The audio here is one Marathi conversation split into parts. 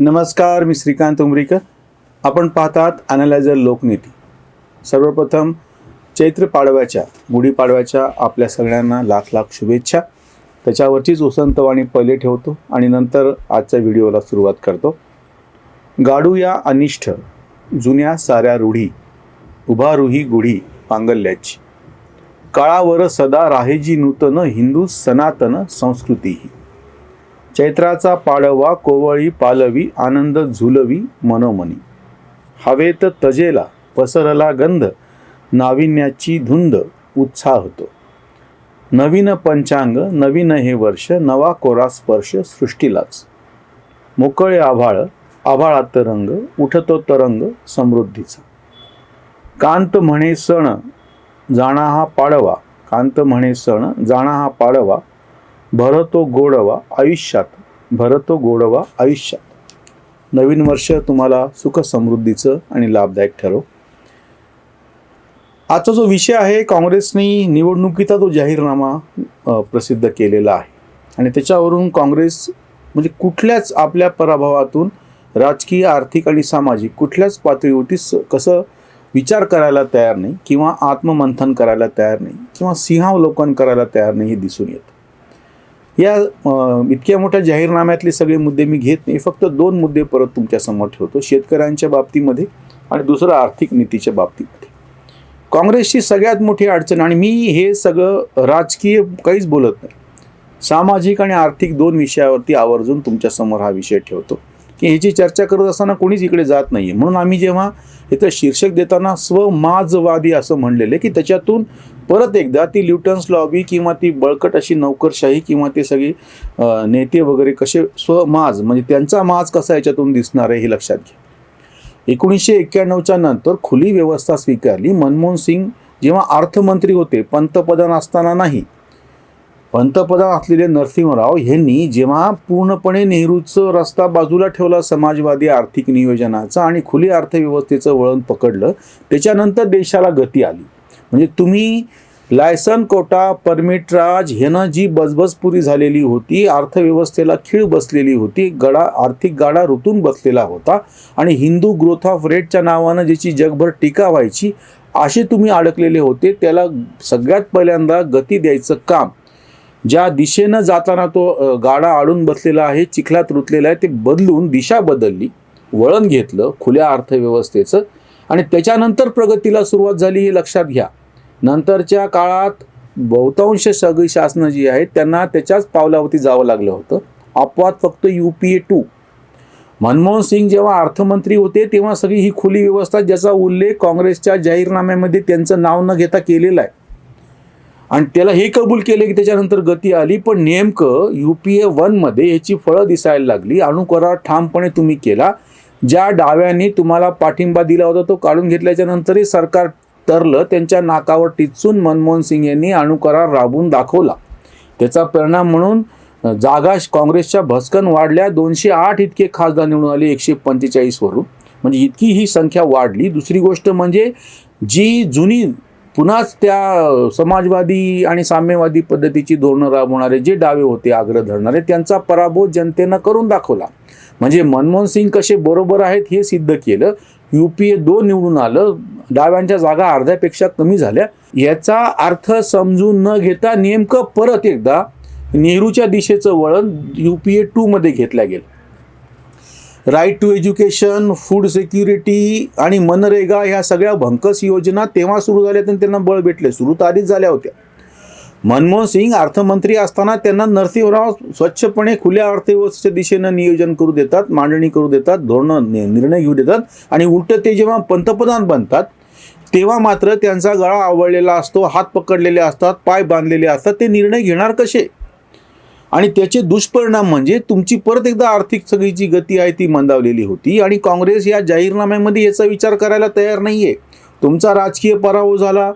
नमस्कार मी श्रीकांत उमरीकर. आपण पाहतात अनालायझर लोकनीती. सर्वप्रथम चैत्र पाडव्याच्या गुढीपाडव्याच्या आपल्या सगळ्यांना लाख लाख शुभेच्छा. त्याच्यावरचीच उसंतवाणी पहिले ठेवतो आणि नंतर आजच्या व्हिडिओला सुरुवात करतो. गाडू या अनिष्ठ जुन्या साऱ्या रूढी उभा रुही गुढी पांगल्याची. काळावर सदा राहेजी नूतन हिंदू सनातन संस्कृती ही चैत्राचा पाडवा कोवळी पालवी आनंद झुलवी मनोमनी. हवेत तजेला पसरला गंध नाविन्याची धुंद उत्साह होतो. नवीन पंचांग नवीन हे वर्ष नवा कोरा स्पर्श सृष्टीलाच. मोकळे आभाळ आभाळात रंग उठतो तरंग समृद्धीचा. कांत म्हणे सण जाणा हा पाडवा. कांत म्हणे सण जाणा हा पाडवा. भरतो गोडवा आयुष्यात भरतो गोडवा आयुष्यात. नवीन वर्ष तुम्हाला सुख समृद्धीचं आणि लाभदायक ठरो आजचा जो विषय आहे काँग्रेसने निवडणुकीचा तो जाहीरनामा प्रसिद्ध केलेला आहे. आणि त्याच्यावरून काँग्रेस म्हणजे कुठल्याच आपल्या पराभवातून राजकीय आर्थिक आणि सामाजिक कुठल्याच पातळीवरती स कसं विचार करायला तयार नाही किंवा आत्ममंथन करायला तयार नाही किंवा सिंहावलोकन करायला तयार नाही हे दिसून येतं. या इतक्या मोठ्या जाहीरनाम्यातले सगळे मुद्दे मी घेत नाही. फक्त दोन मुद्दे परत तुमच्यासमोर ठेवतो. शेतकऱ्यांच्या बाबतीमध्ये आणि दुसरं आर्थिक नीतीच्या बाबतीमध्ये. काँग्रेसची सगळ्यात मोठी अडचण आणि मी हे सगळं राजकीय काहीच बोलत नाही. सामाजिक आणि आर्थिक दोन विषयावरती आवर्जून तुमच्यासमोर हा विषय ठेवतो. की ह्याची चर्चा करत असताना कोणीच इकडे जात नाही आहे म्हणून आम्ही जेव्हा इथं शीर्षक देताना स्वमाजवादी असं म्हणलेलं की त्याच्यातून परत एकदा ती ल्युटन्स लॉबी किंवा ती बळकट अशी नोकरशाही किंवा ते सगळी नेते वगैरे कसे स्वमाज म्हणजे त्यांचा माज कसा याच्यातून दिसणार आहे हे लक्षात घ्या. एकोणीसशे एक्क्याण्णवच्या नंतर खुली व्यवस्था स्वीकारली. मनमोहन सिंग जेव्हा अर्थमंत्री होते पंतप्रधान असताना नाही पंतप्रधान असलेले नरसिंहराव यांनी जेव्हा पूर्णपणे नेहरूचं रस्ता बाजूला ठेवला समाजवादी आर्थिक नियोजनाचा आणि खुली अर्थव्यवस्थेचं वळण पकडलं त्याच्यानंतर देशाला गती आली. म्हणजे तुम्ही लायसन कोटा परमिट राज ह्यानं जी बजबजपुरी झालेली होती अर्थव्यवस्थेला खीळ बसलेली होती गडा आर्थिक गाडा ऋतून बसलेला होता आणि हिंदू ग्रोथ ऑफ रेटच्या नावानं ज्याची जगभर टीका व्हायची असे तुम्ही अडकलेले होते त्याला सगळ्यात पहिल्यांदा गती द्यायचं काम ज्या दिशेनं जाताना तो गाडा आडून बसलेला आहे चिखलात रुतलेला आहे ते बदलून दिशा बदलली वळण घेतलं खुल्या अर्थव्यवस्थेचं आणि त्याच्यानंतर प्रगतीला सुरुवात झाली हे लक्षात घ्या. नंतरच्या काळात बहुतांश सगळी शासनं जी आहेत त्यांना त्याच्याच पावलावरती जावं लागलं होतं. अपवाद फक्त U P A two. Manmohan Singh जेव्हा अर्थमंत्री होते तेव्हा सगळी ही खुली व्यवस्था ज्याचा उल्लेख काँग्रेसच्या जाहीरनाम्यामध्ये त्यांचं नाव न घेता केलेला आहे. आणि त्याला हे कबूल केले की त्याच्यानंतर गती आली पण नेमकं यू पी ए वनमध्ये याची फळं दिसायला लागली. अणुकरार ठामपणे तुम्ही केला. ज्या डाव्यांनी तुम्हाला पाठिंबा दिला होता तो काढून घेतल्याच्या नंतरही सरकार तरलं त्यांच्या नाकावर टिचून मनमोहन सिंग यांनी अणुकरार राबवून दाखवला. त्याचा परिणाम म्हणून जागा काँग्रेसच्या भस्कन वाढल्या. दोनशे आठ इतके खासदार निवडून आले एकशे पंचेचाळीसवरून म्हणजे इतकी ही संख्या वाढली. दुसरी गोष्ट म्हणजे जी जुनी पुन्हाच त्या समाजवादी आणि साम्यवादी पद्धतीची धोरणं राबवणारे जे डावे होते आग्रह धरणारे त्यांचा पराभव जनतेनं करून दाखवला. म्हणजे मनमोहन सिंग कसे बरोबर आहेत हे सिद्ध केलं. यू पी ए दोन निवडून आलं. डाव्यांच्या जागा अर्ध्यापेक्षा कमी झाल्या. याचा अर्थ समजून न घेता नेमकं परत एकदा नेहरूच्या दिशेचं वळण यू पी ए टूमध्ये घेतलं गेलं. Right to education food security आणि मनरेगा ह्या सगळ्या भंकस योजना तेव्हा सुरू झाल्या तर त्यांना बळ भेटले. सुरू तर आधीच झाल्या होत्या. मनमोहन सिंग अर्थमंत्री असताना त्यांना नरसिंहराव स्वच्छपणे खुल्या अर्थव्यवस्थेच्या दिशेनं नियोजन करू देतात मांडणी करू देतात धोरणं नि- निर्णय घेऊ देतात आणि उलट ते जेव्हा पंतप्रधान बनतात तेव्हा मात्र त्यांचा गळा आवळलेला असतो हात पकडलेले असतात पाय बांधलेले असतात. ते निर्णय घेणार कसे? आणि त्याचे दुष्परिणाम म्हणजे तुमची परत एकदा आर्थिक सगळी जी गती आहे ती मंदावलेली होती आणि काँग्रेस या जाहीरनाम्यामध्ये याचा विचार करायला तयार नाही आहे तुमचा राजकीय पराभव झाला.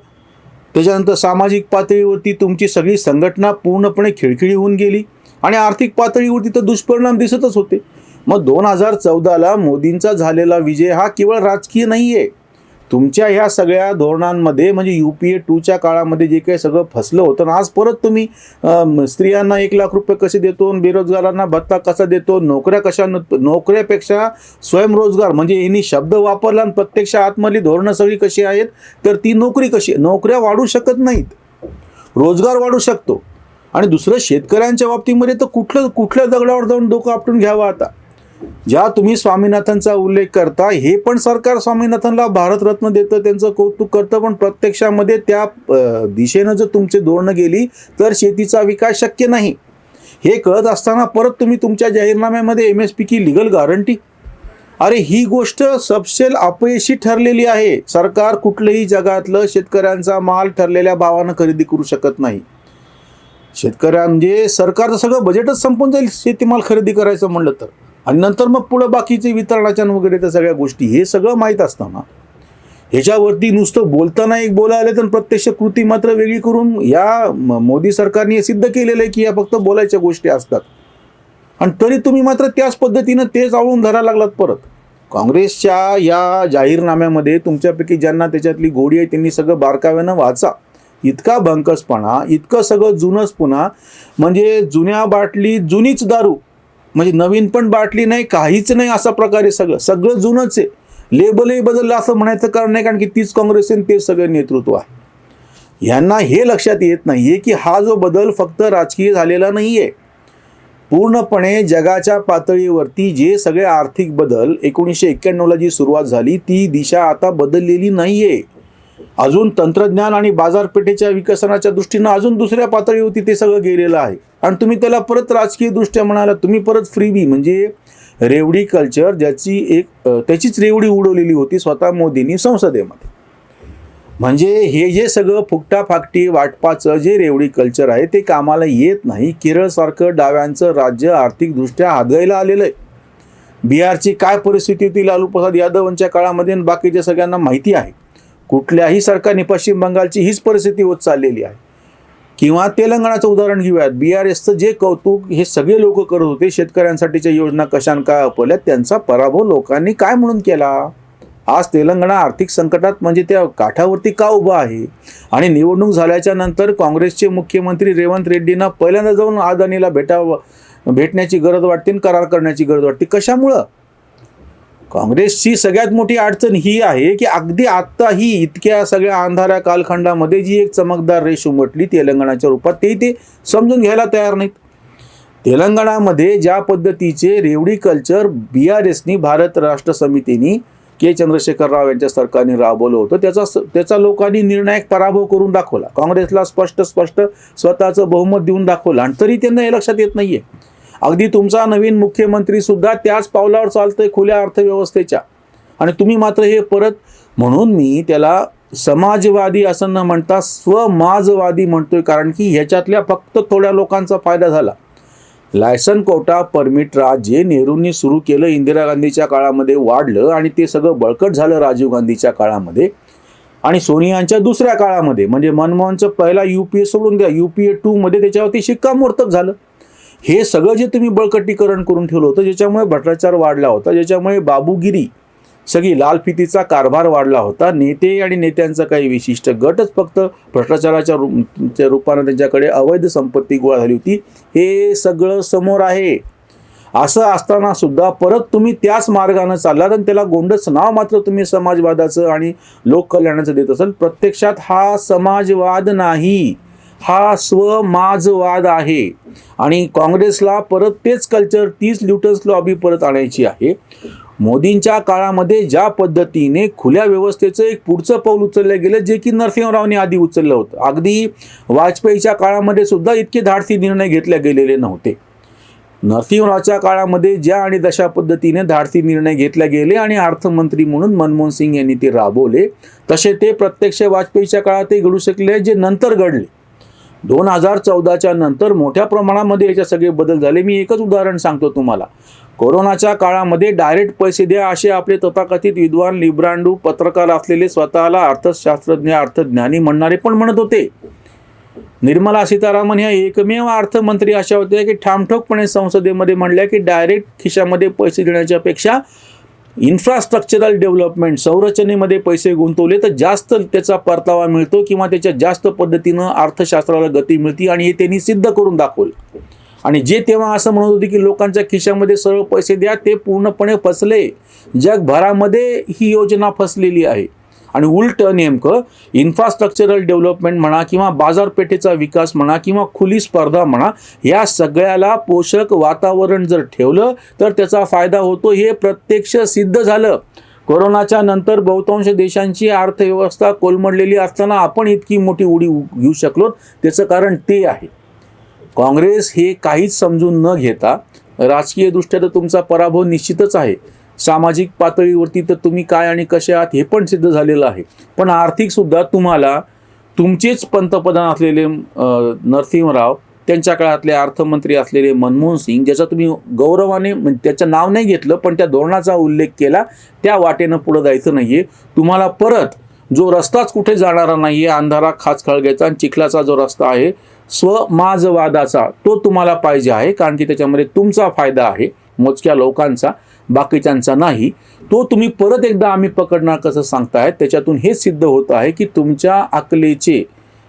त्याच्यानंतर सामाजिक पातळीवरती तुमची सगळी संघटना पूर्णपणे खिळखिळी होऊन गेली आणि आर्थिक पातळीवरती तर दुष्परिणाम दिसतच होते. मग दोन हजार चौदाला मोदींचा झालेला विजय हा केवळ राजकीय नाही आहे तुमच्या ह्या सगळ्या धोरणांमध्ये म्हणजे यू पी ए टूच्या काळामध्ये जे काही सगळं फसलं होतं आणि आज परत तुम्ही स्त्रियांना एक लाख रुपये कसे देतो आणि बेरोजगारांना भत्ता कसा देतो नोकऱ्या कशा नोकऱ्यापेक्षा स्वयंरोजगार म्हणजे यांनी शब्द वापरला आणि प्रत्यक्ष आतमधली धोरणं सगळी कशी आहेत तर ती नोकरी कशी नोकऱ्या वाढू शकत नाहीत. रोजगार वाढू शकतो. आणि दुसरं शेतकऱ्यांच्या बाबतीमध्ये तर कुठलं कुठल्या दगडावर जाऊन डोकं आपटून घ्यावं आता? ज्या तुम्ही स्वामीनाथनचा उल्लेख करता हे पण सरकार स्वामीनाथनला भारतरत्न देतं त्यांचं कौतुक करतं पण प्रत्यक्षामध्ये त्या दिशेनं जर तुमचे धोरणं गेली तर शेतीचा विकास शक्य नाही. हे कळत असताना परत तुम्ही तुमच्या जाहीरनाम्यामध्ये एम एस पी की लिगल गॅरंटी अरे ही गोष्ट सबसेल अपयशी ठरलेली आहे. सरकार कुठलंही जगातलं शेतकऱ्यांचा माल ठरलेल्या भावानं खरेदी करू शकत नाही. शेतकऱ्या म्हणजे सरकारचं सगळं बजेटच संपून जाईल शेतीमाल खरेदी करायचं म्हणलं तर. आणि नंतर मग पुढं बाकीचे वितरणाच्या वगैरे त्या सगळ्या गोष्टी हे सगळं माहीत असताना ह्याच्यावरती नुसतं बोलताना एक बोलायला तर प्रत्यक्ष कृती मात्र वेगळी करून या म- मोदी सरकारने हे सिद्ध केलेलं आहे की या फक्त बोलायच्या गोष्टी असतात. आणि तरी तुम्ही मात्र त्याच पद्धतीनं तेच आवळून धरायला लागलात परत. काँग्रेसच्या या जाहीरनाम्यामध्ये तुमच्यापैकी ज्यांना त्याच्यातली गोडी आहे त्यांनी सगळं बारकाव्यानं वाचा. इतका भंकसपणा इतकं सगळं जुनंच पुन्हा म्हणजे जुन्या बाटली जुनीच दारू. म्हणजे नवीन पण बाटली नाही काहीच नाही असा प्रकारे सगळं. सगळं जुनंच आहे. लेबलही बदललं असं म्हणायचं कारण नाही कारण की तीच काँग्रेस आहे आणि तेच सगळं नेतृत्व आहे. यांना हे लक्षात येत नाही आहे की हा जो बदल फक्त राजकीय झालेला नाही आहे पूर्णपणे जगाच्या पातळीवरती जे सगळे आर्थिक बदल एकोणीसशे एक्क्याण्णवला जी सुरुवात झाली ती दिशा आता बदललेली नाही आहे अजून तंत्रज्ञान आणि बाजारपेठेच्या विकसनाच्या दृष्टीनं अजून दुसऱ्या पातळीवरती ते सगळं गेलेलं आहे. आणि तुम्ही त्याला परत राजकीय दृष्ट्या म्हणाला तुम्ही परत फ्रीबी म्हणजे रेवडी कल्चर ज्याची एक त्याचीच रेवडी उडवलेली होती स्वतः मोदींनी संसदेमध्ये. म्हणजे हे जे सगळं फुकटाफाकटी वाटपाचं जे रेवडी कल्चर आहे ते कामाला येत नाही. केरळसारखं डाव्यांचं राज्य आर्थिकदृष्ट्या आदळायला आलेलं आहे. बिहारची काय परिस्थिती होती लालू प्रसाद यादवांच्या काळामध्ये बाकीच्या सगळ्यांना माहिती आहे. कुठल्याही सरकारने पश्चिम बंगालची हीच परिस्थिती होत चाललेली आहे. किंवा तेलंगणाचं उदाहरण घेऊयात. बी आर एसचं जे कौतुक हे सगळे लोक करत होते शेतकऱ्यांसाठीच्या योजना कशान काय अपवल्या त्यांचा पराभव लोकांनी काय म्हणून केला? आज तेलंगणा आर्थिक संकटात म्हणजे त्या काठावरती का उभा आहे? आणि निवडणूक झाल्याच्यानंतर काँग्रेसचे मुख्यमंत्री रेवंत रेड्डींना पहिल्यांदा जाऊन आदानीला भेटावं भेटण्याची गरज वाटते आणि करार करण्याची गरज वाटते. कशामुळं? काँग्रेसची सगळ्यात मोठी अडचण ही आहे की अगदी आत्ताही इतक्या सगळ्या अंधाऱ्या कालखंडामध्ये जी एक चमकदार रेष उमटली तेलंगणाच्या रूपात ते ते समजून घ्यायला तयार नाहीत. तेलंगणामध्ये ज्या पद्धतीचे रेवडी कल्चर बी आर एसनी भारत राष्ट्र समितीनी के चंद्रशेखर राव यांच्या सरकारने राबवलं होतं त्याचा त्याचा लोकांनी निर्णायक पराभव करून दाखवला. काँग्रेसला स्पष्ट स्पष्ट स्वतःचं बहुमत देऊन दाखवलं. आणि तरी त्यांना हे लक्षात येत नाहीये. अगदी तुमचा नवीन मुख्यमंत्री सुद्धा त्याच पावलावर चालतोय खुल्या अर्थव्यवस्थेच्या. आणि तुम्ही मात्र हे परत म्हणून मी त्याला समाजवादी असं न म्हणता स्वमाजवादी म्हणतोय कारण की ह्याच्यातल्या फक्त थोड्या लोकांचा फायदा झाला. लायसन कोटा परमिट राज जे नेहरूंनी सुरू केलं इंदिरा गांधीच्या काळामध्ये वाढलं आणि ते सगळं बळकट झालं राजीव गांधीच्या काळामध्ये. आणि सोनियांच्या दुसऱ्या काळामध्ये म्हणजे मनमोहनचं पहिला यू पी ए सोडून द्या यू पी ए टूमध्ये त्याच्यावरती शिक्कामोर्तब झालं. हे सगळं जे तुम्ही बळकटीकरण करून ठेवलं होतं ज्याच्यामुळे भ्रष्टाचार वाढला होता ज्याच्यामुळे बाबूगिरी सगळी लालफितीचा कारभार वाढला होता नेते आणि नेत्यांचा काही विशिष्ट गटच फक्त भ्रष्टाचाराच्या रूप रूपानं त्यांच्याकडे अवैध संपत्ती गोळा झाली होती हे सगळं समोर आहे. असं असताना सुद्धा परत तुम्ही त्याच मार्गानं चाललात आणि त्याला गोंडच नाव मात्र तुम्ही समाजवादाचं आणि लोककल्याणाचं देत असाल. प्रत्यक्षात हा समाजवाद नाही. हा स्वमाजवाद आहे. आणि काँग्रेसला परत तेच कल्चर तीच ल्युटर्स लॉबी परत आणायची आहे. मोदींच्या काळामध्ये ज्या पद्धतीने खुल्या व्यवस्थेचं एक पुढचं पाऊल उचललं गेलं जे की नरसिंहरावने आधी उचललं होतं. अगदी वाजपेयीच्या काळामध्ये सुद्धा इतके धाडसी निर्णय घेतले गेलेले नव्हते. नरसिंहरावच्या काळामध्ये ज्या आणि तशा पद्धतीने धाडसी निर्णय घेतले गेले आणि अर्थमंत्री म्हणून मनमोहन सिंग यांनी ते राबवले तसे ते प्रत्यक्ष वाजपेयीच्या काळातही घडू शकले जे नंतर घडले. दोन हजार चौदाच्या नंतर मोठ्या प्रमाणामध्ये याच्या सगळे बदल झाले. मी एकच उदाहरण सांगतो तुम्हाला. कोरोनाच्या काळामध्ये डायरेक्ट पैसे द्या असे आपले तथाकथित विद्वान लिब्रांडू पत्रकार असलेले स्वतःला अर्थशास्त्रज्ञ अर्थज्ञानी म्हणणारे पण म्हणत होते. निर्मला सीतारामन ह्या एकमेव अर्थमंत्री अशा होत्या की ठामठोकपणे संसदेमध्ये म्हणल्या की डायरेक्ट खिशामध्ये पैसे देण्याच्या पेक्षा इन्फ्रास्ट्रक्चरल डेव्हलपमेंट संरचनेमध्ये पैसे गुंतवले तर जास्त त्याचा परतावा मिळतो किंवा त्याच्या जास्त पद्धतीनं अर्थशास्त्राला गती मिळते आणि हे त्यांनी सिद्ध करून दाखवलं. आणि जे तेव्हा असं म्हणत होते की लोकांच्या खिशामध्ये सरळ पैसे द्या ते पूर्णपणे फसले. जगभरामध्ये ही योजना फसलेली आहे. आणि उलट नेमकं इन्फ्रास्ट्रक्चरल डेव्हलपमेंट म्हणा किंवा बाजारपेठेचा विकास म्हणा किंवा खुली स्पर्धा म्हणा या सगळ्याला पोषक वातावरण जर ठेवलं तर त्याचा फायदा होतो. हे प्रत्यक्ष सिद्ध झालं. कोरोनाच्या नंतर बहुतांश देशांची अर्थव्यवस्था कोलमडलेली असताना आपण इतकी मोठी उडी घेऊ शकलो. त्याचं कारण ते आहे. काँग्रेस हे काहीच समजून न घेता राजकीयदृष्ट्या तर तुमचा पराभव निश्चितच आहे. सामाजिक पातळीवरती तर तुम्ही काय आणि कसे आहात हे पण सिद्ध झालेलं आहे. पण आर्थिकसुद्धा तुम्हाला तुमचेच पंतप्रधान असलेले नरसिंहराव त्यांच्या काळातले अर्थमंत्री असलेले मनमोहन सिंग ज्याचा तुम्ही गौरवाने म्हणजे त्याचं नाव नाही घेतलं पण त्या धोरणाचा उल्लेख केला त्या वाटेनं पुढं जायचं नाही आहे तुम्हाला परत जो रस्ताच कुठे जाणारा नाही आहे अंधारा खाच खळग्याचा आणि चिखलाचा जो रस्ता आहे स्वमाजवादाचा तो तुम्हाला पाहिजे आहे कारण की त्याच्यामध्ये तुमचा फायदा आहे मोजक्या लोकांचा. बाकीच्यांचा नाही तो तुम्ही परत एकदा आम्ही पकडणार कसं सांगतायत त्याच्यातून हे सिद्ध होत आहे की तुमच्या अकलेचे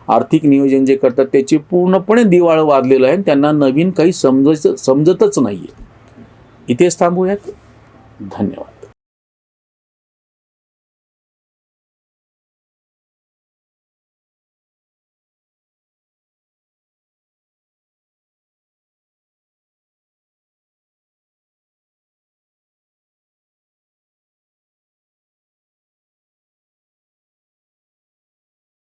आर्थिक नियोजन जे करतात त्याचे पूर्णपणे दिवाळ वाजलेलं आहे आणि त्यांना नवीन काही समजायचं समजतच नाही आहे इथेच थांबूयात. धन्यवाद.